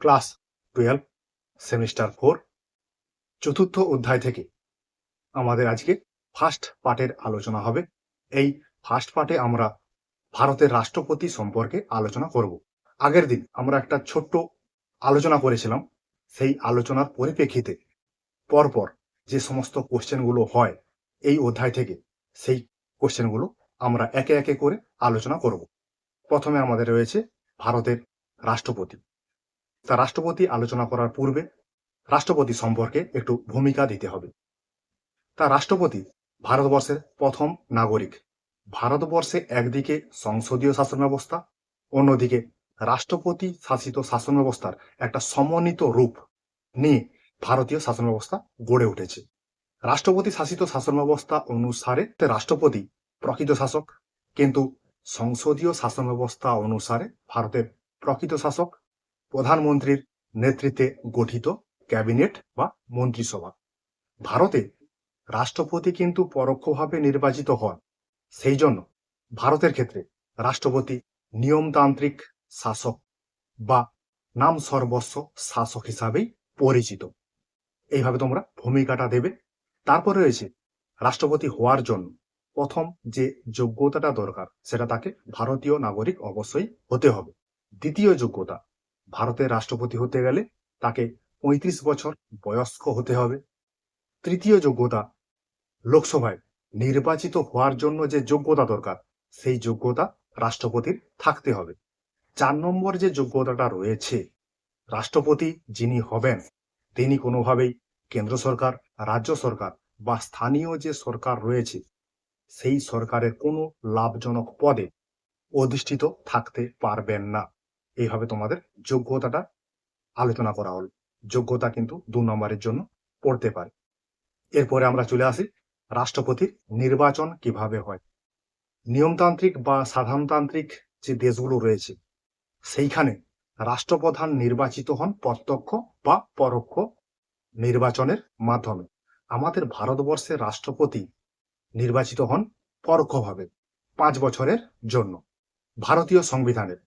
Class twelve, semester four, চতুর্থ অধ্যায় থেকে। আমাদের আজকে ফার্স্ট পার্টের আলোচনা হবে। এই ফার্স্ট পার্টে আমরা ভারতের রাষ্ট্রপতি সম্পর্কে আলোচনা করব। আগের দিন আমরা একটা ছোট্ট আলোচনা করেছিলাম। সেই আলোচনার পরিপ্রেক্ষিতে পরপর যে সমস্ত কোশ্চেনগুলো হয় এই অধ্যায় থেকে, সেই কোশ্চেনগুলো আমরা একে একে করে আলোচনা করব। প্রথমে আমাদের রয়েছে ভারতের রাষ্ট্রপতি। তা রাষ্ট্রপতি আলোচনা করার পূর্বে রাষ্ট্রপতি সম্পর্কে একটু ভূমিকা দিতে হবে। তা রাষ্ট্রপতি ভারতবর্ষের প্রথম নাগরিক। ভারতবর্ষে একদিকে সংসদীয় শাসন ব্যবস্থা অন্যদিকে রাষ্ট্রপতি শাসিত শাসন ব্যবস্থার একটা সমন্বিত রূপ নিয়ে ভারতীয় শাসন ব্যবস্থা গড়ে উঠেছে। রাষ্ট্রপতি শাসিত শাসন ব্যবস্থা অনুসারে রাষ্ট্রপতি প্রকৃত শাসক, কিন্তু সংসদীয় শাসন ব্যবস্থা অনুসারে ভারতের প্রকৃত শাসক প্রধানমন্ত্রীর নেতৃত্বে গঠিত ক্যাবিনেট বা মন্ত্রিসভা। ভারতে রাষ্ট্রপতি কিন্তু পরোক্ষভাবে নির্বাচিত হন। সেই জন্য ভারতের ক্ষেত্রে রাষ্ট্রপতি নিয়মতান্ত্রিক শাসক বা নাম সর্বস্ব শাসক হিসাবেই পরিচিত। এইভাবে তোমরা ভূমিকাটা দেবে। তারপর রয়েছে রাষ্ট্রপতি হওয়ার জন্য প্রথম যে যোগ্যতাটা দরকার, সেটা তাকে ভারতীয় নাগরিক অবশ্যই হতে হবে। দ্বিতীয় যোগ্যতা ভারতের রাষ্ট্রপতি হতে গেলে তাকে পঁয়ত্রিশ বছর বয়স্ক হতে হবে। তৃতীয় যোগ্যতা, লোকসভায় নির্বাচিত হওয়ার জন্য যে যোগ্যতা দরকার, সেই যোগ্যতা রাষ্ট্রপতির থাকতে হবে। চার নম্বর যে যোগ্যতাটা রয়েছে, রাষ্ট্রপতি যিনি হবেন, তিনি কোনোভাবেই কেন্দ্র সরকার, রাজ্য সরকার বা স্থানীয় যে সরকার রয়েছে, সেই সরকারের কোনো লাভজনক পদে অধিষ্ঠিত থাকতে পারবেন না। এইভাবে তোমাদের যোগ্যতাটা আলোচনা করা হল। যোগ্যতা কিন্তু দু নম্বরের জন্য পড়তে পারে। এরপরে আমরা চলে আসি রাষ্ট্রপতির নির্বাচন কীভাবে হয়। নিয়মতান্ত্রিক বা সাধারণতান্ত্রিক যে দেশগুলো রয়েছে, সেইখানে রাষ্ট্রপ্রধান নির্বাচিত হন প্রত্যক্ষ বা পরোক্ষ নির্বাচনের মাধ্যমে। আমাদের ভারতবর্ষের রাষ্ট্রপতি নির্বাচিত হন পরোক্ষভাবে পাঁচ বছরের জন্য। ভারতীয় সংবিধানের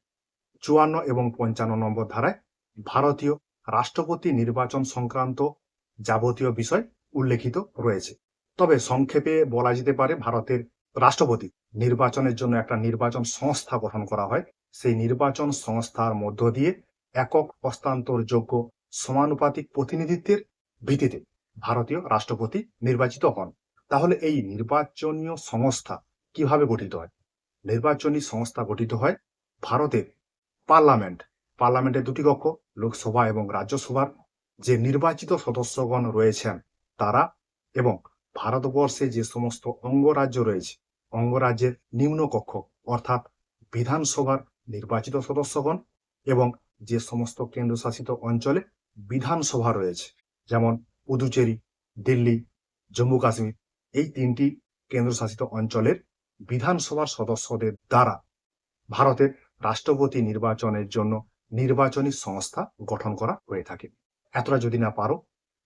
চুয়ান্ন এবং পঞ্চান্ন নম্বর ধারায় ভারতীয় রাষ্ট্রপতি নির্বাচন সংক্রান্ত যাবতীয় বিষয় উল্লেখিত রয়েছে। তবে সংক্ষেপে বলা যেতে পারে, ভারতের রাষ্ট্রপতি নির্বাচনের জন্য একটা নির্বাচন সংস্থা গঠন করা হয়। সেই নির্বাচন সংস্থার মধ্য দিয়ে একক হস্তান্তরযোগ্য সমানুপাতিক প্রতিনিধিত্বের ভিত্তিতে ভারতীয় রাষ্ট্রপতি নির্বাচিত হন। তাহলে এই নির্বাচনীয় সংস্থা কীভাবে গঠিত হয়? নির্বাচনী সংস্থা গঠিত হয় ভারতের পার্লামেন্ট। পার্লামেন্টের দুটি কক্ষ, লোকসভা এবং রাজ্যসভার। যে নির্বাচিত সদস্যগণ রয়েছেন তারা এবং ভারতবর্ষে যে সমস্ত অঙ্গরাজ্য রয়েছে, অঙ্গরাজ্যের নিম্ন কক্ষ অর্থাৎ বিধানসভার নির্বাচিত সদস্যগণ এবং যে সমস্ত কেন্দ্রশাসিত অঞ্চলে বিধানসভা রয়েছে, যেমন পুদুচেরি, দিল্লি, জম্মু কাশ্মীর, এই তিনটি কেন্দ্রশাসিত অঞ্চলের বিধানসভার সদস্যদের দ্বারা ভারতের রাষ্ট্রপতি নির্বাচনের জন্য নির্বাচনী সংস্থা গঠন করা হয়ে থাকে। এতটা যদি না পারো,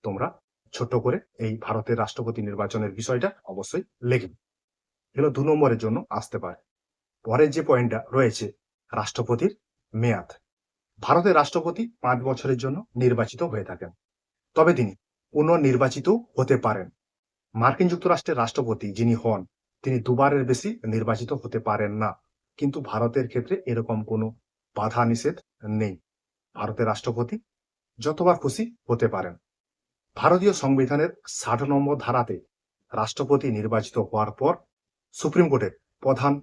তোমরা ছোট করে এই ভারতের রাষ্ট্রপতি নির্বাচনের বিষয়টা অবশ্যই লেখবে এগুলো দু নম্বরের জন্য আসতে পারে। পরের যে পয়েন্টটা রয়েছে, রাষ্ট্রপতির মেয়াদ। ভারতের রাষ্ট্রপতি পাঁচ বছরের জন্য নির্বাচিত হয়ে থাকেন। তবে তিনি পুনর্নির্বাচিত হতে পারেন। মার্কিন যুক্তরাষ্ট্রের রাষ্ট্রপতি যিনি হন, তিনি দুবারের বেশি নির্বাচিত হতে পারেন না। কিন্তু ভারতের ক্ষেত্রে এরকম কোনো বাধা নিষেধ নেই। ভারতের রাষ্ট্রপতি যতবার খুশি হতে পারেন। ভারতীয় সংবিধানের ষাট নম্বর ধারাতে রাষ্ট্রপতি নির্বাচিত হওয়ার পর সুপ্রিম কোর্টের প্রধান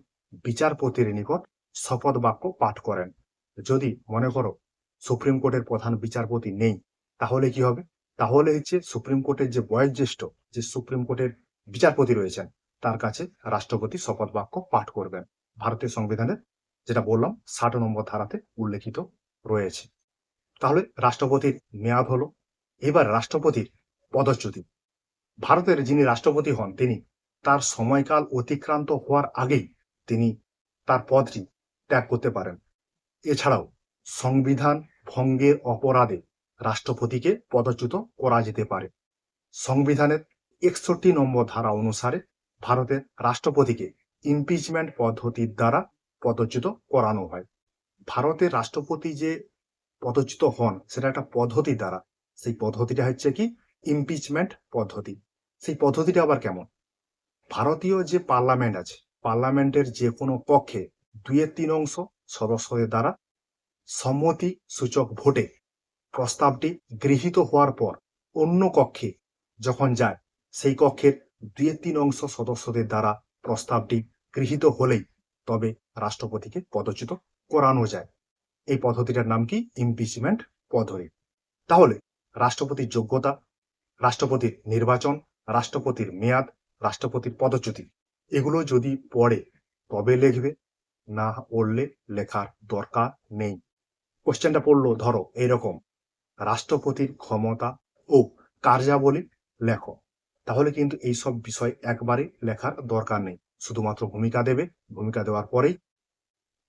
বিচারপতির নিকট শপথ বাক্য পাঠ করেন। যদি মনে করো সুপ্রিম কোর্টের প্রধান বিচারপতি নেই, তাহলে কি হবে? তাহলে হচ্ছে সুপ্রিম কোর্টের যে বয়োজ্যেষ্ঠ, যে সুপ্রিম কোর্টের বিচারপতি রয়েছেন, তার কাছে রাষ্ট্রপতি শপথ বাক্য পাঠ করবেন। ভারতীয় সংবিধানের যেটা বললাম, ষাট নম্বর ধারাতে উল্লেখিত রয়েছে। তাহলে রাষ্ট্রপতির মেয়াদ হলো, এবার রাষ্ট্রপতির পদচ্যুতি। ভারতের যিনি রাষ্ট্রপতি হন, তিনি তার সময়কাল অতিক্রান্ত হওয়ার আগেই তিনি তার পদটি ত্যাগ করতে পারেন। এছাড়াও সংবিধান ভঙ্গের অপরাধে রাষ্ট্রপতিকে পদচ্যুত করা যেতে পারে। সংবিধানের একষট্টি নম্বর ধারা অনুসারে ভারতের রাষ্ট্রপতিকে ইমপিচমেন্ট পদ্ধতির দ্বারা পদচ্যুত করানো হয়। ভারতের রাষ্ট্রপতি যে পদচ্যুত হন, সেটা একটা পদ্ধতি দ্বারা। সেই পদ্ধতিটা হচ্ছে কি? ইমপিচমেন্ট পদ্ধতি। সেই পদ্ধতিটা আবার কেমন? ভারতীয় যে পার্লামেন্ট আছে, পার্লামেন্টের যে কোনো পক্ষে দুইয়ের তিন অংশ সদস্যদের দ্বারা সম্মতি সূচক ভোটে প্রস্তাবটি গৃহীত হওয়ার পর অন্য কক্ষে যখন যায়, সেই কক্ষের দুইয়ের তিন অংশ সদস্যদের দ্বারা প্রস্তাবটি গৃহীত হলেই তবে রাষ্ট্রপতিকে পদচ্যুত করানো যায়। এই পদ্ধতিটার নাম কি? ইমপিচমেন্ট পদ্ধতি। তাহলে রাষ্ট্রপতির যোগ্যতা, রাষ্ট্রপতির নির্বাচন, রাষ্ট্রপতির মেয়াদ, রাষ্ট্রপতির পদচ্যুতি, এগুলো যদি পড়ে তবে লিখবে, না পড়লে লেখার দরকার নেই। কোশ্চেনটা পড়ল, ধরো এরকম রাষ্ট্রপতির ক্ষমতা ও কার্যাবলী লেখো, তাহলে কিন্তু এই সব বিষয় একবারে লেখার দরকার নেই। শুধুমাত্র ভূমিকা দেবে, ভূমিকা দেওয়ার পরেই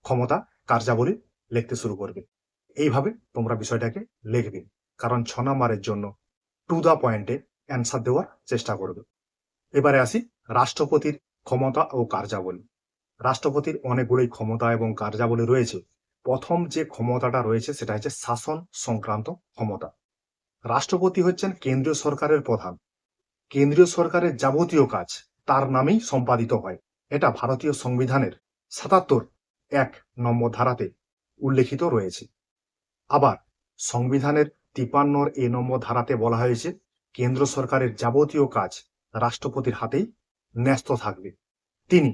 ক্ষমতা কার্যাবলী লিখতে শুরু করবে। এইভাবে তোমরা বিষয়টাকে লিখবে, কারণ ছ নম্বরের জন্য টু দা পয়েন্টে অ্যান্সার দেওয়ার চেষ্টা করবে। এবারে আসি রাষ্ট্রপতির ক্ষমতা ও কার্যাবলী। রাষ্ট্রপতির অনেকগুলোই ক্ষমতা এবং কার্যাবলী রয়েছে। প্রথম যে ক্ষমতাটা রয়েছে সেটা হচ্ছে শাসন সংক্রান্ত ক্ষমতা। রাষ্ট্রপতি হচ্ছেন কেন্দ্রীয় সরকারের প্রধান। কেন্দ্রীয় সরকারের যাবতীয় কাজ তার নামেই সম্পাদিত হয়। এটা ভারতীয় সংবিধানের সাতাত্তর এক নম্বর ধারাতে উল্লেখিত রয়েছে। আবার সংবিধানের তিপান্নর এ নম্বর ধারাতে বলা হয়েছে, কেন্দ্র সরকারের যাবতীয় কাজ রাষ্ট্রপতির হাতেই ন্যস্ত থাকবে। তিনি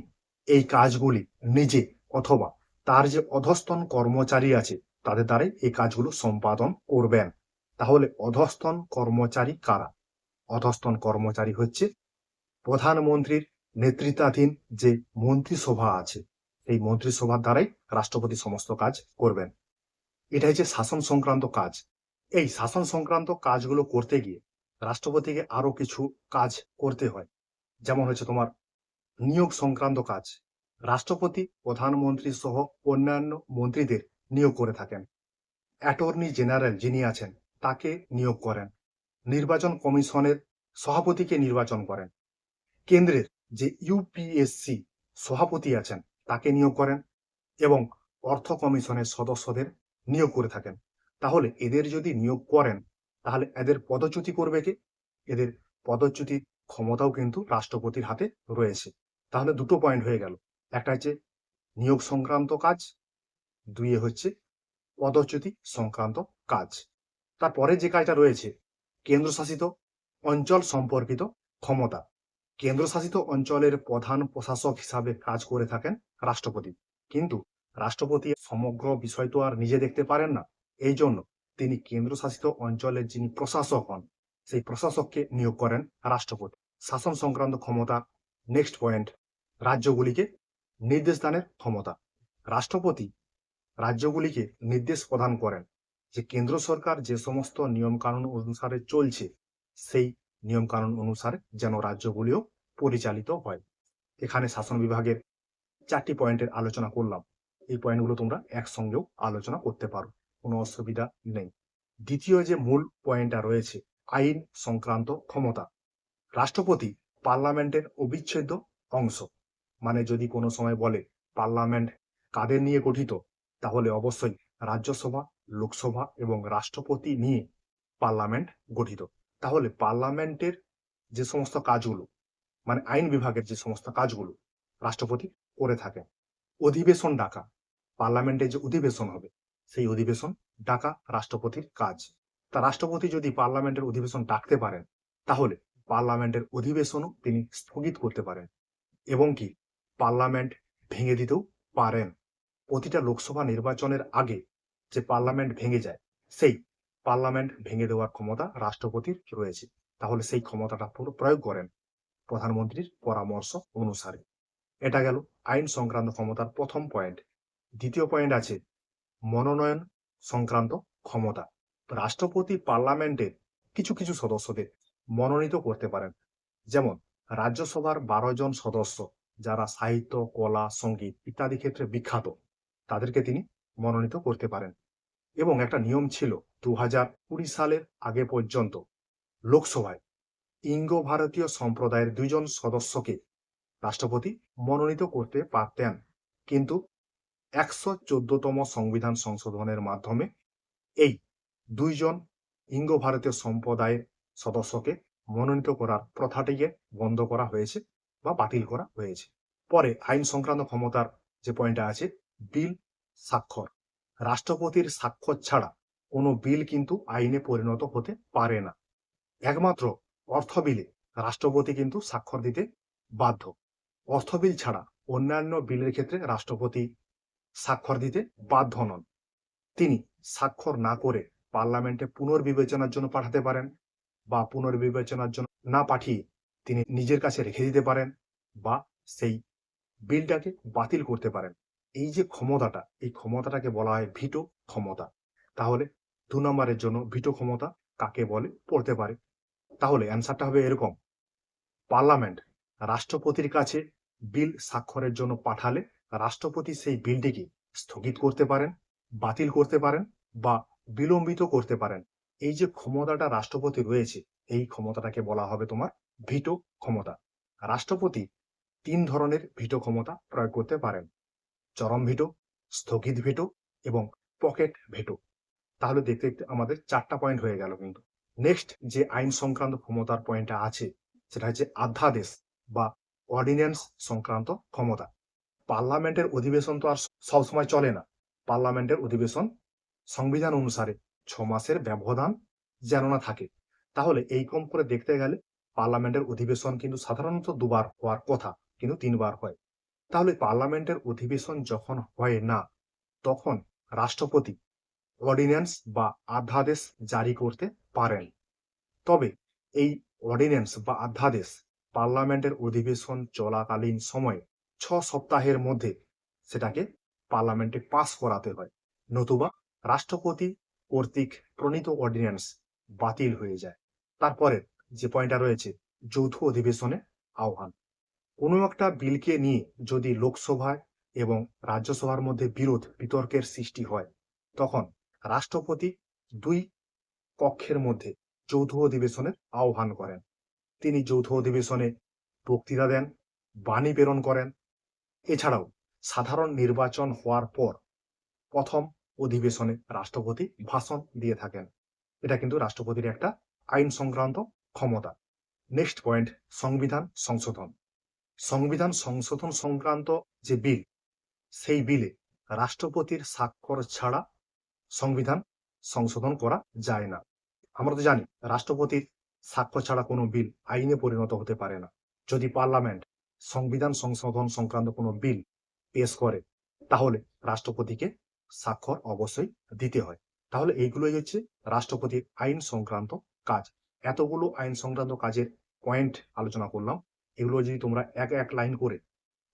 এই কাজগুলি নিজে অথবা তার যে অধস্তন কর্মচারী আছে, তাদের দ্বারাই এই কাজগুলো সম্পাদন করবেন। তাহলে অধস্তন কর্মচারী কারা? অধস্তন কর্মচারী হচ্ছে প্রধানমন্ত্রীর নেতৃত্বাধীন যে মন্ত্রিসভা আছে, এই মন্ত্রিসভার দ্বারাই রাষ্ট্রপতি সমস্ত কাজ করবেন। এটা হচ্ছে শাসন সংক্রান্ত কাজ। এই শাসন সংক্রান্ত কাজগুলো করতে গিয়ে রাষ্ট্রপতিকে আরও কিছু কাজ করতে হয়। যেমন হচ্ছে তোমার নিয়োগ সংক্রান্ত কাজ। রাষ্ট্রপতি, প্রধানমন্ত্রী সহ অন্যান্য মন্ত্রীদের নিয়োগ করে থাকেন। অ্যাটর্নি জেনারেল যিনি আছেন, তাকে নিয়োগ করেন। নির্বাচন কমিশনের সভাপতিকে নির্বাচন করেন। কেন্দ্রের যে ইউপিএসসি সভাপতি আছেন, তাকে নিয়োগ করেন এবং অর্থ কমিশনের সদস্যদের নিয়োগ করে থাকেন। তাহলে এদের যদি নিয়োগ করেন, তাহলে এদের পদচ্যুতি করবে কে? এদের পদচ্যুতির ক্ষমতাও কিন্তু রাষ্ট্রপতির হাতে রয়েছে। তাহলে দুটো পয়েন্ট হয়ে গেল। একটা হচ্ছে নিয়োগ সংক্রান্ত কাজ, দুইয়ে হচ্ছে পদচ্যুতি সংক্রান্ত কাজ। তারপরে যে কাজটা রয়েছে, কেন্দ্রশাসিত অঞ্চল সম্পর্কিত ক্ষমতা। কেন্দ্রশাসিত অঞ্চলের প্রধান প্রশাসক হিসাবে কাজ করে থাকেন রাষ্ট্রপতি। কিন্তু রাষ্ট্রপতি সমগ্র বিষয় তো আর নিজে দেখতে পারেন না। এই জন্য তিনি কেন্দ্রশাসিত অঞ্চলের যিনি প্রশাসক হন, সেই প্রশাসককে নিয়োগ করেন রাষ্ট্রপতি। শাসন সংক্রান্ত ক্ষমতা নেক্সট পয়েন্ট, রাজ্যগুলিকে নির্দেশ দানের ক্ষমতা। রাষ্ট্রপতি রাজ্যগুলিকে নির্দেশ প্রদান করেন যে কেন্দ্র সরকার যে সমস্ত নিয়ম কানুন অনুসারে চলছে, সেই নিয়ম কানুন অনুসারে যেন রাজ্যগুলিও পরিচালিত হয়। এখানে শাসন বিভাগের চারটি পয়েন্টের আলোচনা করলাম। এই পয়েন্টগুলো তোমরা একসঙ্গেও আলোচনা করতে পারো, কোনো অসুবিধা নেই। দ্বিতীয় যে মূল পয়েন্টটা রয়েছে, আইন সংক্রান্ত ক্ষমতা। রাষ্ট্রপতি পার্লামেন্টের অবিচ্ছেদ্য অংশ। মানে যদি কোনো সময় বলে পার্লামেন্ট কাদের নিয়ে গঠিত, তাহলে অবশ্যই রাজ্যসভা, লোকসভা এবং রাষ্ট্রপতি নিয়ে পার্লামেন্ট গঠিত। তাহলে পার্লামেন্টের যে সমস্ত কাজগুলো মানে আইন বিভাগের যে সমস্ত কাজগুলো রাষ্ট্রপতি করে থাকেন, অধিবেশন ডাকা, পার্লামেন্টে যে অধিবেশন হবে, সেই অধিবেশন ডাকা রাষ্ট্রপতির কাজ। তা রাষ্ট্রপতি যদি পার্লামেন্টের অধিবেশন ডাকতে পারেন, তাহলে পার্লামেন্টের অধিবেশনও তিনি স্থগিত করতে পারেন এবং কি পার্লামেন্ট ভেঙে দিতেও পারেন। প্রতিটা লোকসভা নির্বাচনের আগে যে পার্লামেন্ট ভেঙে যায়, সেই পার্লামেন্ট ভেঙে দেওয়ার ক্ষমতা রাষ্ট্রপতির রয়েছে। তাহলে সেই ক্ষমতাটা পুরো প্রয়োগ করেন প্রধানমন্ত্রীর পরামর্শ অনুসারে। এটা গেল আইন সংক্রান্ত ক্ষমতার প্রথম পয়েন্ট দ্বিতীয় পয়েন্ট আছে মনোনয়ন সংক্রান্ত ক্ষমতা। রাষ্ট্রপতি পার্লামেন্টের কিছু কিছু সদস্যদের মনোনীত করতে পারেন। যেমন রাজ্যসভার বারো জন সদস্য যারা সাহিত্য, কলা, সংগীত ইত্যাদি ক্ষেত্রে বিখ্যাত, তাদেরকে তিনি মনোনীত করতে পারেন। এবং একটা নিয়ম ছিল দু সালের আগে পর্যন্ত লোকসভায় ইঙ্গ ভারতীয় সম্প্রদায়ের দুইজন সদস্যকে রাষ্ট্রপতি মনোনীত করতে পারতেন। কিন্তু একশো চোদ্দতম সংবিধান সংশোধনের মাধ্যমে এই দুইজন ইঙ্গ ভারতীয় সম্প্রদায়ের সদস্যকে মনোনীত করার প্রথাটিকে বন্ধ করা হয়েছে বা বাতিল করা হয়েছে। পরে আইন সংক্রান্ত ক্ষমতার যে পয়েন্টটা আছে বিল স্বাক্ষর। রাষ্ট্রপতির স্বাক্ষর ছাড়া কোনো বিল কিন্তু আইনে পরিণত হতে পারে না। একমাত্র অর্থ বিলে রাষ্ট্রপতি কিন্তু স্বাক্ষর দিতে বাধ্য। অর্থ বিল ছাড়া অন্যান্য বিলের ক্ষেত্রে রাষ্ট্রপতি স্বাক্ষর দিতে বাধ্য নন। তিনি স্বাক্ষর না করে পার্লামেন্টে পুনর্বিবেচনার জন্য পাঠাতে পারেন বা পুনর্বিবেচনার জন্য না পাঠিয়ে তিনি নিজের কাছে রেখে দিতে পারেন বা সেই বিলটাকে বাতিল করতে পারেন। এই যে ক্ষমতাটা, এই ক্ষমতাটাকে বলা হয় ভিটো ক্ষমতা। তাহলে দু নম্বরের জন্য ভিটো ক্ষমতা কাকে বলে? পড়তে পারে। তাহলে অ্যান্সারটা হবে এরকম। পার্লামেন্ট রাষ্ট্রপতির কাছে বিল স্বাক্ষরের জন্য পাঠালে রাষ্ট্রপতি সেই বিলটিকে স্থগিত করতে পারেন, বাতিল করতে পারেন বা বিলম্বিত করতে পারেন? এই যে ক্ষমতাটা রাষ্ট্রপতি রয়েছে, এই ক্ষমতাটাকে বলা হবে তোমার ভিটো ক্ষমতা। রাষ্ট্রপতি তিন ধরনের ভিটো ক্ষমতা প্রয়োগ করতে পারেন। চরম ভিটো স্থগিত ভিটো এবং পকেট ভেটো তাহলে দেখতে দেখতে আমাদের চারটা পয়েন্ট হয়ে গেল কিন্তু। নেক্সট যে আইন সংক্রান্ত ক্ষমতার পয়েন্টটা আছে, সেটা হচ্ছে আধ্যাদেশ বা অর্ডিন্যান্স সংক্রান্ত ক্ষমতা। পার্লামেন্টের অধিবেশন তো আর সবসময় চলে না। পার্লামেন্টের অধিবেশন সংবিধান অনুসারে ছ মাসের ব্যবধান যেন না থাকে। তাহলে এই কম করে দেখতে গেলে পার্লামেন্টের অধিবেশন কিন্তু সাধারণত দুবার হওয়ার কথা, কিন্তু তিনবার হয়। তাহলে পার্লামেন্টের অধিবেশন যখন হয় না, তখন রাষ্ট্রপতি অর্ডিন্যান্স বা অধ্যাদেশ জারি করতে পারেন। তবে এই অর্ডিন্যান্স বা অধ্যাদেশ পার্লামেন্টের অধিবেশন চলাকালীন সময়ে ছ সপ্তাহের মধ্যে সেটাকে পার্লামেন্টে পাস করাতে হয়, নতুবা রাষ্ট্রপতি কর্তৃক প্রণীত অর্ডিন্যান্স বাতিল হয়ে যায়। তারপরে যে পয়েন্টটা রয়েছে, যৌথ অধিবেশনে আহ্বান। কোনো একটা বিলকে নিয়ে যদি লোকসভায় এবং রাজ্যসভার মধ্যে বিরোধ, বিতর্কের সৃষ্টি হয়, তখন রাষ্ট্রপতি দুই কক্ষের মধ্যে যৌথ অধিবেশনের আহ্বান করেন। তিনি যৌথ অধিবেশনে বক্তৃতা দেন, বাণী প্রেরণ করেন। এছাড়াও সাধারণ নির্বাচন হওয়ার পর প্রথম অধিবেশনে রাষ্ট্রপতি ভাষণ দিয়ে থাকেন। এটা কিন্তু রাষ্ট্রপতির একটা আইন সংক্রান্ত ক্ষমতা। নেক্সট পয়েন্ট, সংবিধান সংশোধন। সংবিধান সংশোধন সংক্রান্ত যে বিল, সেই বিলে রাষ্ট্রপতির স্বাক্ষর ছাড়া সংবিধান সংশোধন করা যায় না। আমরা তো জানি, রাষ্ট্রপতির স্বাক্ষর ছাড়া কোনো বিল আইনে পরিণত হতে পারে না। যদি পার্লামেন্ট সংবিধান সংশোধন সংক্রান্ত কোনো বিল পেশ করে, তাহলে রাষ্ট্রপতিকে স্বাক্ষর অবশ্যই দিতে হয়। তাহলে এইগুলোই হচ্ছে রাষ্ট্রপতির আইন সংক্রান্ত কাজ। এতগুলো আইন সংক্রান্ত কাজের পয়েন্ট আলোচনা করলাম। এগুলো যদি তোমরা এক এক লাইন করে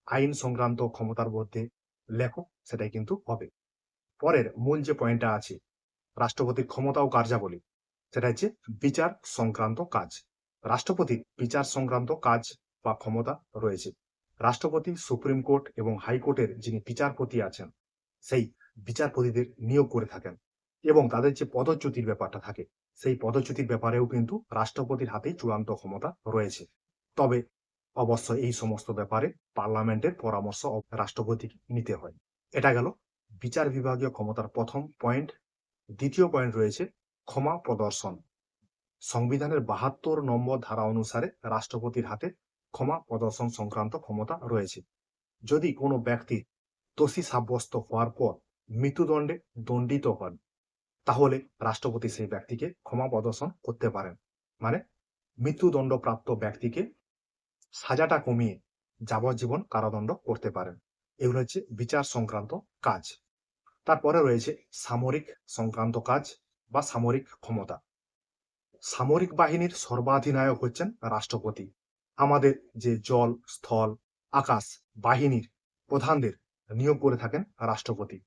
আইন সংক্রান্ত ক্ষমতার মধ্যে লেখো, সেটাই কিন্তু হবে। পরের মূল যে পয়েন্টটা আছে, রাষ্ট্রপতির ক্ষমতা ও কার্যাবলী, সেটা হচ্ছে বিচার সংক্রান্ত কাজ। রাষ্ট্রপতির বিচার সংক্রান্ত কাজ বা ক্ষমতা রয়েছে। রাষ্ট্রপতি, সুপ্রিম কোর্ট এবং হাইকোর্টের যিনি বিচারপতি আছেন, সেই বিচারপতিদের নিয়োগ করে থাকেন এবং তাদের যে পদচ্যুতির ব্যাপারটা থাকে, সেই পদচ্যুতির ব্যাপারেও কিন্তু রাষ্ট্রপতির হাতেই চূড়ান্ত ক্ষমতা রয়েছে। তবে অবশ্য এই সমস্ত ব্যাপারে পার্লামেন্টের পরামর্শ রাষ্ট্রপতিকে নিতে হয়। এটা গেল বিচার বিভাগীয় ক্ষমতার প্রথম পয়েন্ট দ্বিতীয় পয়েন্ট রয়েছে ক্ষমা প্রদর্শন। সংবিধানের বাহাত্তর নম্বর ধারা অনুসারে রাষ্ট্রপতির হাতে ক্ষমা প্রদর্শন সংক্রান্ত ক্ষমতা রয়েছে। যদি কোনো ব্যক্তি দোষী সাব্যস্ত হওয়ার পর মৃত্যুদণ্ডে দণ্ডিত হন, তাহলে রাষ্ট্রপতি সেই ব্যক্তিকে ক্ষমা প্রদর্শন করতে পারেন। মানে মৃত্যুদণ্ডপ্রাপ্ত ব্যক্তিকে সাজাটা কমিয়ে যাবজ্জীবন কারাদণ্ড করতে পারেন। এগুলো হচ্ছে বিচার সংক্রান্ত কাজ। তারপরে রয়েছে সামরিক সংক্রান্ত কাজ বা সামরিক ক্ষমতা। সামরিক বাহিনীর সর্বাধিনায়ক হচ্ছেন রাষ্ট্রপতি। আমাদের যে জল, স্থল, আকাশ বাহিনীর প্রধানদের নিয়োগ করে থাকেন রাষ্ট্রপতি।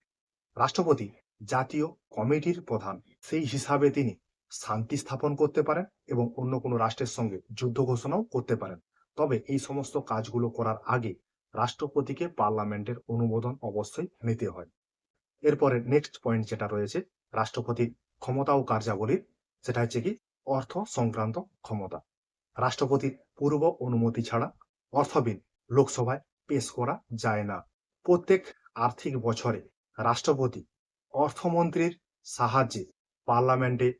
রাষ্ট্রপতি জাতীয় কমিটির প্রধান। সেই হিসাবে তিনি শান্তি স্থাপন করতে পারেন এবং অন্য কোনো রাষ্ট্রের সঙ্গে যুদ্ধ ঘোষণাও করতে পারেন। তবে এই সমস্ত কাজগুলো করার আগে রাষ্ট্রপতিকে পার্লামেন্টের অনুমোদন অবশ্যই নিতে হয়। এরপরে নেক্সট পয়েন্ট যেটা রয়েছে রাষ্ট্রপতির ক্ষমতা ও কার্যাবলীর সেটা হচ্ছে কি, অর্থ সংক্রান্ত ক্ষমতা। রাষ্ট্রপতির পূর্ব অনুমতি ছাড়া অর্থ বিল লোকসভায় পেশ করা যায় না। প্রত্যেক আর্থিক বছরে রাষ্ট্রপতি অর্থমন্ত্রীর সাহায্যে পার্লামেন্টে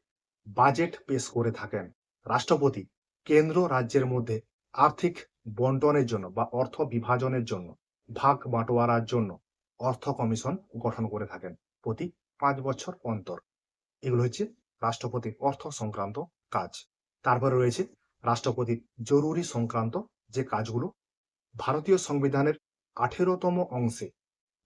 বাজেট পেশ করে থাকেন। রাষ্ট্রপতি কেন্দ্র রাজ্যের মধ্যে আর্থিক বন্টনের জন্য বা অর্থ বিভাজনের জন্য, ভাগ বাটোয়ারার জন্য অর্থ কমিশন গঠন করে থাকেন প্রতি পাঁচ বছর অন্তর। এগুলো হচ্ছে রাষ্ট্রপতির অর্থ সংক্রান্ত কাজ। তারপরে রয়েছে রাষ্ট্রপতির জরুরি সংক্রান্ত যে কাজগুলো। ভারতীয় সংবিধানের আঠেরোতম অংশে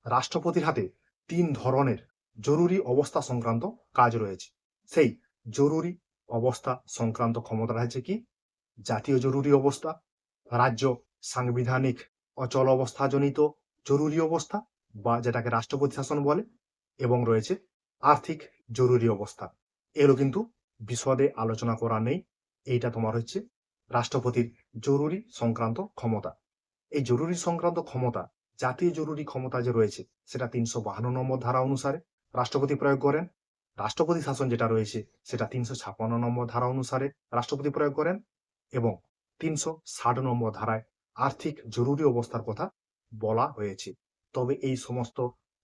রাষ্ট্রপতির হাতে তিন ধরনের জরুরি অবস্থা সংক্রান্ত কাজ রয়েছে। সেই জরুরি অবস্থা সংক্রান্ত ক্ষমতা রয়েছে কি? জাতীয় জরুরি অবস্থা রাজ্য সাংবিধানিক অচল অবস্থাজনিত জরুরি অবস্থা বা যেটাকে রাষ্ট্রপতি শাসন বলে এবং রয়েছে আর্থিক জরুরি অবস্থা। এগুলো কিন্তু বিশদে আলোচনা করা নেই। এইটা তোমার হচ্ছে রাষ্ট্রপতির জরুরি সংক্রান্ত ক্ষমতা। এই জরুরি সংক্রান্ত ক্ষমতা, জাতীয় জরুরি ক্ষমতা যে রয়েছে, সেটা তিনশো বাহান্ন নম্বর ধারা অনুসারে রাষ্ট্রপতি প্রয়োগ করেন। রাষ্ট্রপতি শাসন যেটা রয়েছে, সেটা তিনশো ছাপ্পান্ন নম্বর ধারা অনুসারে রাষ্ট্রপতি প্রয়োগ করেন এবং তিনশো ষাট নম্বর ধারায় আর্থিক জরুরি অবস্থার কথা বলা হয়েছে। তবে এই সমস্ত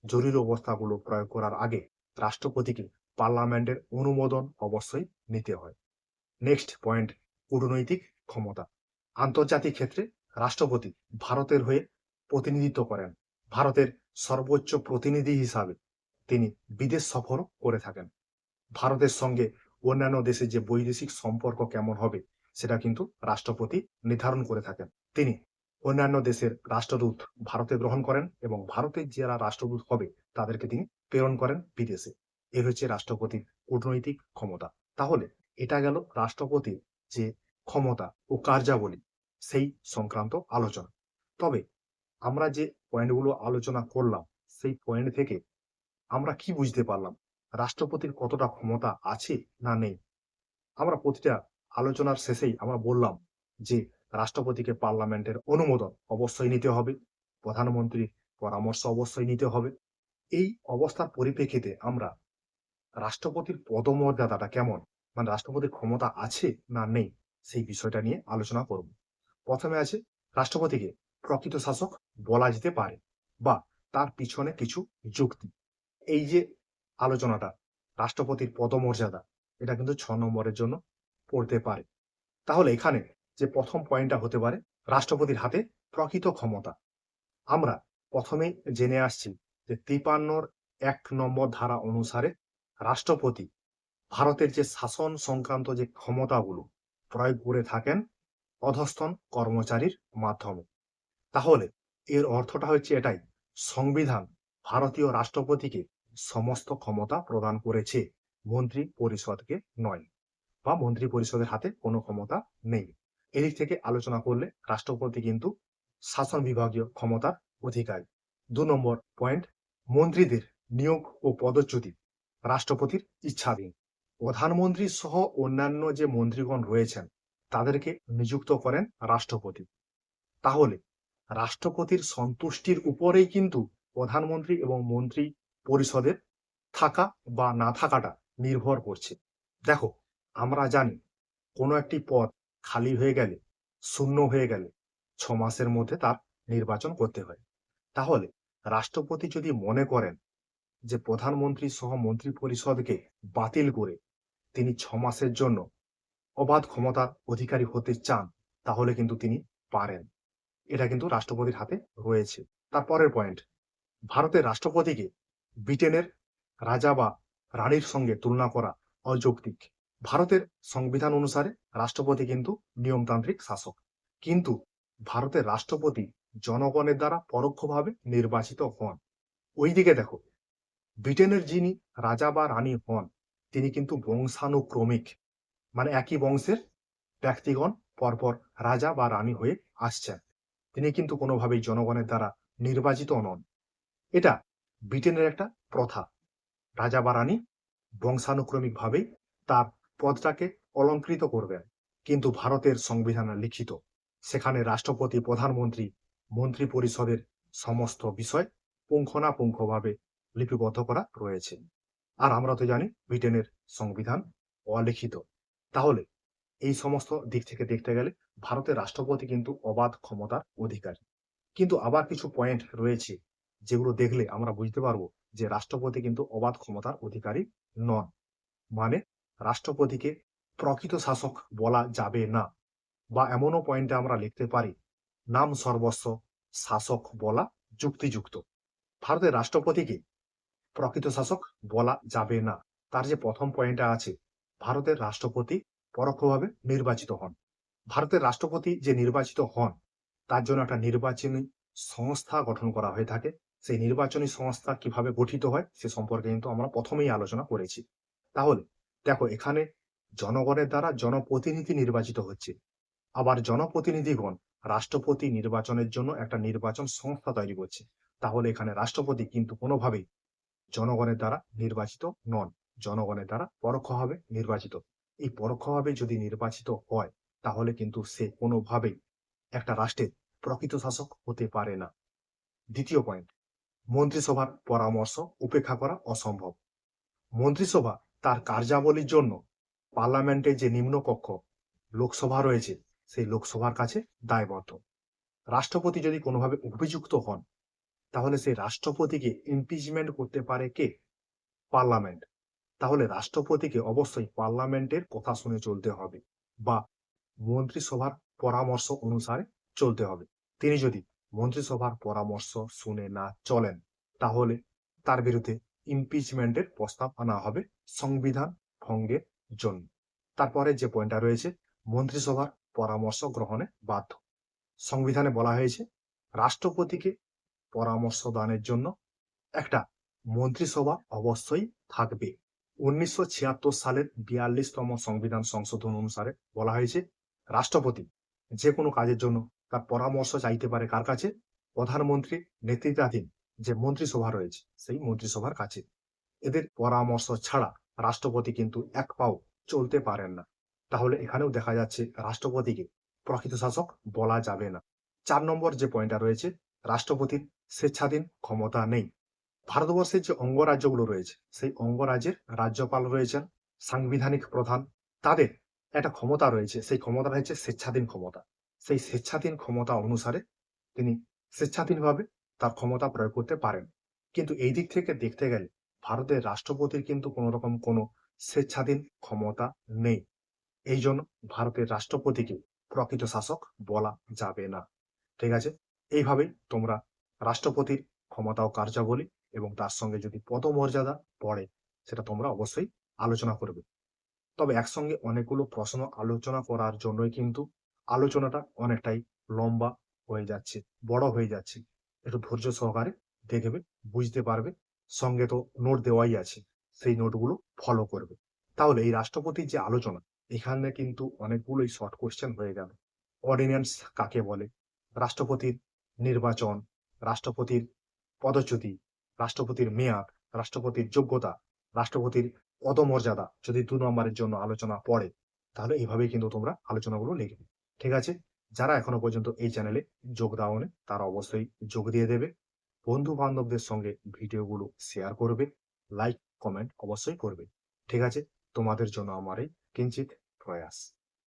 জরুরি অবস্থাগুলো প্রয়োগ করার আগে রাষ্ট্রপতিকে পার্লামেন্টের অনুমোদন অবশ্যই নিতে হয়। নেক্সট পয়েন্ট, কূটনৈতিক ক্ষমতা। আন্তর্জাতিক ক্ষেত্রে রাষ্ট্রপতি ভারতের হয়ে প্রতিনিধিত্ব করেন। ভারতের সর্বোচ্চ প্রতিনিধি হিসাবে তিনি বিদেশ সফরও করে থাকেন। ভারতের সঙ্গে অন্যান্য দেশের যে বৈদেশিক সম্পর্ক কেমন হবে সেটা কিন্তু রাষ্ট্রপতি নির্ধারণ করে থাকেন। তিনি অন্যান্য দেশের রাষ্ট্রদূত ভারতে গ্রহণ করেন এবং ভারতের যারা রাষ্ট্রদূত হবে, তাদেরকে তিনি প্রেরণ করেন বিদেশে। এর হচ্ছে রাষ্ট্রপতির কূটনৈতিক ক্ষমতা। তাহলে এটা গেল রাষ্ট্রপতির যে ক্ষমতা ও কার্যাবলী, সেই সংক্রান্ত আলোচনা। তবে আমরা যে পয়েন্টগুলো আলোচনা করলাম, সেই পয়েন্ট থেকে আমরা কি বুঝতে পারলাম? রাষ্ট্রপতির কতটা ক্ষমতা আছে না নেই? আমরা প্রতিটা আলোচনার শেষেই আমরা বললাম যে রাষ্ট্রপতিকে পার্লামেন্টের অনুমোদন অবশ্যই নিতে হবে, প্রধানমন্ত্রীর পরামর্শ অবশ্যই নিতে হবে। এই অবস্থার পরিপ্রেক্ষিতে আমরা রাষ্ট্রপতির পদমর্যাদাটা কেমন মানে রাষ্ট্রপতির ক্ষমতা আছে না নেই, সেই বিষয়টা নিয়ে আলোচনা করব। প্রথমে আছে রাষ্ট্রপতিকে প্রকৃত শাসক বলা যেতে পারে বা তার পিছনে কিছু যুক্তি। এই যে আলোচনাটা, রাষ্ট্রপতির পদমর্যাদা, এটা কিন্তু ছ নম্বরের জন্য পড়তে পারে। তাহলে এখানে যে প্রথম পয়েন্টটা হতে পারে, রাষ্ট্রপতির হাতে প্রকৃত ক্ষমতা। আমরা প্রথমে জেনে আসছি যে তিপান্নর এক নম্বর ধারা অনুসারে রাষ্ট্রপতি ভারতের যে শাসন সংক্রান্ত যে ক্ষমতাগুলো প্রয়োগ করে থাকেন, অধস্তন কর্মচারীর মাধ্যমে। তাহলে এর অর্থটা হচ্ছে এটাই, সংবিধান ভারতীয় রাষ্ট্রপতিকে সমস্ত ক্ষমতা প্রদান করেছে মন্ত্রী পরিষদকে নয়। বা মন্ত্রী পরিষদের হাতে কোনো ক্ষমতা নেই। এদিক থেকে আলোচনা করলে রাষ্ট্রপতি কিন্তু শাসন বিভাগীয় ক্ষমতার অধিকারী। দু নম্বর পয়েন্ট, মন্ত্রীদের নিয়োগ ও পদচ্যুতি, রাষ্ট্রপতির ইচ্ছাধীন। প্রধানমন্ত্রী সহ অন্যান্য যে মন্ত্রীগণ রয়েছেন, তাদেরকে নিযুক্ত করেন রাষ্ট্রপতি। তাহলে রাষ্ট্রপতির সন্তুষ্টির উপরেই কিন্তু প্রধানমন্ত্রী এবং মন্ত্রী পরিষদের থাকা বা না থাকাটা নির্ভর করছে। দেখো আমরা জানি কোনো একটি পদ খালি হয়ে গেলে, শূন্য হয়ে গেলে ছ মাসের মধ্যে তার নির্বাচন করতে হয়। তাহলে রাষ্ট্রপতি যদি মনে করেন যে প্রধানমন্ত্রী সহ মন্ত্রী পরিষদকে বাতিল করে তিনি ছ মাসের জন্য অবাধ ক্ষমতার অধিকারী হতে চান, তাহলে কিন্তু তিনি পারেন। এটা কিন্তু রাষ্ট্রপতির হাতে রয়েছে। তারপরের পয়েন্ট ভারতের রাষ্ট্রপতিকে ব্রিটেনের রাজা বা রানীর সঙ্গে তুলনা করা অযৌক্তিক। ভারতের সংবিধান অনুসারে রাষ্ট্রপতি কিন্তু নিয়মতান্ত্রিক শাসক। কিন্তু ভারতের রাষ্ট্রপতি জনগণের দ্বারা পরোক্ষভাবে নির্বাচিত হন। ওইদিকে দেখো, ব্রিটেনের যিনি রাজা বা রানী হন, তিনি কিন্তু বংশানুক্রমিক। মানে একই বংশের ব্যক্তিগণ পরপর রাজা বা রানী হয়ে আসছেন। তিনি কিন্তু কোনোভাবেই জনগণের দ্বারা নির্বাচিত নন। এটা ব্রিটেনের একটা প্রথা। রাজা বা রানী বংশানুক্রমিক ভাবেই তার পদটাকে অলঙ্কৃত করবেন। কিন্তু ভারতের সংবিধানে লিখিত। সেখানে রাষ্ট্রপতি, প্রধানমন্ত্রী মন্ত্রী পরিষদের সমস্ত বিষয় পুঙ্খানুপুঙ্খভাবে লিপিবদ্ধ করা রয়েছে। আর আমরা তো জানি ব্রিটেনের সংবিধান অলিখিত। তাহলে এই সমস্ত দিক থেকে দেখতে গেলে ভারতের রাষ্ট্রপতি কিন্তু অবাধ ক্ষমতার অধিকারী। কিন্তু আবার কিছু পয়েন্ট রয়েছে যেগুলো দেখলে আমরা বুঝতে পারব যে রাষ্ট্রপতি কিন্তু অবাধ ক্ষমতার অধিকারী নন। মানে রাষ্ট্রপতিকে প্রকৃত শাসক বলা যাবে না বা এমনও পয়েন্টে আমরা লিখতে পারি, নাম সর্বস্ব শাসক বলা যুক্তিযুক্ত। ভারতের রাষ্ট্রপতিকে প্রকৃত শাসক বলা যাবে না। তার যে প্রথম পয়েন্টটা আছে, ভারতের রাষ্ট্রপতি পরোক্ষভাবে নির্বাচিত হন। ভারতের রাষ্ট্রপতি যে নির্বাচিত হন, তার জন্য একটা নির্বাচনী সংস্থা গঠন করা হয়ে থাকে। সেই নির্বাচনী সংস্থা কীভাবে গঠিত হয়, সে সম্পর্কে কিন্তু আমরা প্রথমেই আলোচনা করেছি। তাহলে দেখো, এখানে জনগণের দ্বারা জনপ্রতিনিধি নির্বাচিত হচ্ছে। আবার জনপ্রতিনিধিগণ রাষ্ট্রপতি নির্বাচনের জন্য একটা নির্বাচন সংস্থা তৈরি করছে। তাহলে এখানে রাষ্ট্রপতি কিন্তু কোনোভাবেই জনগণের দ্বারা নির্বাচিত নন। জনগণের দ্বারা পরোক্ষভাবে নির্বাচিত। এই পরোক্ষভাবে যদি নির্বাচিত হয়, তাহলে কিন্তু সে কোনোভাবেই একটা রাষ্ট্রের প্রকৃত শাসক হতে পারে না। দ্বিতীয় পয়েন্ট মন্ত্রিসভার পরামর্শ উপেক্ষা করা অসম্ভব। মন্ত্রিসভা তার কার্যাবলীর জন্য পার্লামেন্টের যে নিম্নকক্ষ লোকসভা রয়েছে, সেই লোকসভার কাছে দায়বদ্ধ। রাষ্ট্রপতি যদি কোনোভাবে অভিযুক্ত হন, তাহলে সেই রাষ্ট্রপতিকে ইমপিচমেন্ট করতে পারে কে? পার্লামেন্ট। তাহলে রাষ্ট্রপতিকে অবশ্যই পার্লামেন্টের কথা শুনে চলতে হবে বা মন্ত্রিসভার পরামর্শ অনুসারে চলতে হবে। তিনি যদি মন্ত্রিসভার পরামর্শ শুনে না চলেন, তাহলে তার বিরুদ্ধে ইমপিচমেন্টের প্রস্তাব আনা হবে সংবিধান ভঙ্গের জন্য। তারপরে যে পয়েন্টটা রয়েছে, মন্ত্রিসভার পরামর্শ গ্রহণে বাধ্য। সংবিধানে বলা হয়েছে, রাষ্ট্রপতিকে পরামর্শ দানের জন্য একটা মন্ত্রিসভা অবশ্যই থাকবে। উনিশশো ছিয়াত্তর সালের বিয়াল্লিশতম সংবিধান সংশোধন অনুসারে বলা হয়েছে, রাষ্ট্রপতি যে কোনো কাজের জন্য তার পরামর্শ চাইতে পারে কার কাছে? প্রধানমন্ত্রী নেতৃত্বাধীন যে মন্ত্রিসভা রয়েছে, সেই মন্ত্রিসভার কাছে। এদের পরামর্শ ছাড়া রাষ্ট্রপতি কিন্তু এক পাও চলতে পারেন না। তাহলে এখানেও দেখা যাচ্ছে রাষ্ট্রপতিকে প্রকৃত শাসক বলা যাবে না। চার নম্বর যে পয়েন্টটা রয়েছে, রাষ্ট্রপতির স্বেচ্ছাধীন ক্ষমতা নেই। ভারতবর্ষের যে অঙ্গরাজ্যগুলো রয়েছে, সেই অঙ্গরাজ্যের রাজ্যপাল রয়েছেন সাংবিধানিক প্রধান। তাদের একটা ক্ষমতা রয়েছে, সেই ক্ষমতা হচ্ছে স্বেচ্ছাধীন ক্ষমতা। সেই স্বেচ্ছাধীন ক্ষমতা অনুসারে তিনি স্বেচ্ছাধীনভাবে তার ক্ষমতা প্রয়োগ করতে পারেন। কিন্তু এই দিক থেকে দেখতে গেলে ভারতের রাষ্ট্রপতির কিন্তু কোনো রকম কোনো স্বেচ্ছাধীন ক্ষমতা নেই। এই জন্য ভারতের রাষ্ট্রপতিকে প্রকৃত শাসক বলা যাবে না। ঠিক আছে? এইভাবেই তোমরা রাষ্ট্রপতির ক্ষমতা ও কার্যাবলী এবং তার সঙ্গে যদি পদমর্যাদা পড়ে, সেটা তোমরা অবশ্যই আলোচনা করবে। তবে একসঙ্গে অনেকগুলো প্রশ্ন আলোচনা করার জন্যই কিন্তু আলোচনাটা অনেকটাই লম্বা হয়ে যাচ্ছে, বড় হয়ে যাচ্ছে। একটু ধৈর্য সহকারে দেখবে বুঝতে পারবে, সঙ্গে তো নোট দেওয়াই আছে, সেই নোটগুলো ফলো করবে। তাহলে এই রাষ্ট্রপতির যে আলোচনা, এখানে কিন্তু অনেকগুলোই শর্ট কোশ্চেন হয়ে গেল। অর্ডিন্যান্স কাকে বলে? রাষ্ট্রপতির নির্বাচন, রাষ্ট্রপতির পদচ্যুতি, রাষ্ট্রপতির মেয়াদ, রাষ্ট্রপতির যোগ্যতা, রাষ্ট্রপতির পদমর্যাদা যদি দু নম্বরের জন্য আলোচনা পড়ে, তাহলে এইভাবেই কিন্তু তোমরা আলোচনাগুলো লিখবে। ঠিক আছে? যারা এখনও পর্যন্ত এই চ্যানেলে যোগ দাওনে, তারা অবশ্যই যোগ দিয়ে দেবে। বন্ধু বান্ধবদের সঙ্গে ভিডিওগুলো শেয়ার করবে লাইক কমেন্ট অবশ্যই করবে। ঠিক আছে, তোমাদের জন্য আমার এই কিঞ্চিত প্রয়াস।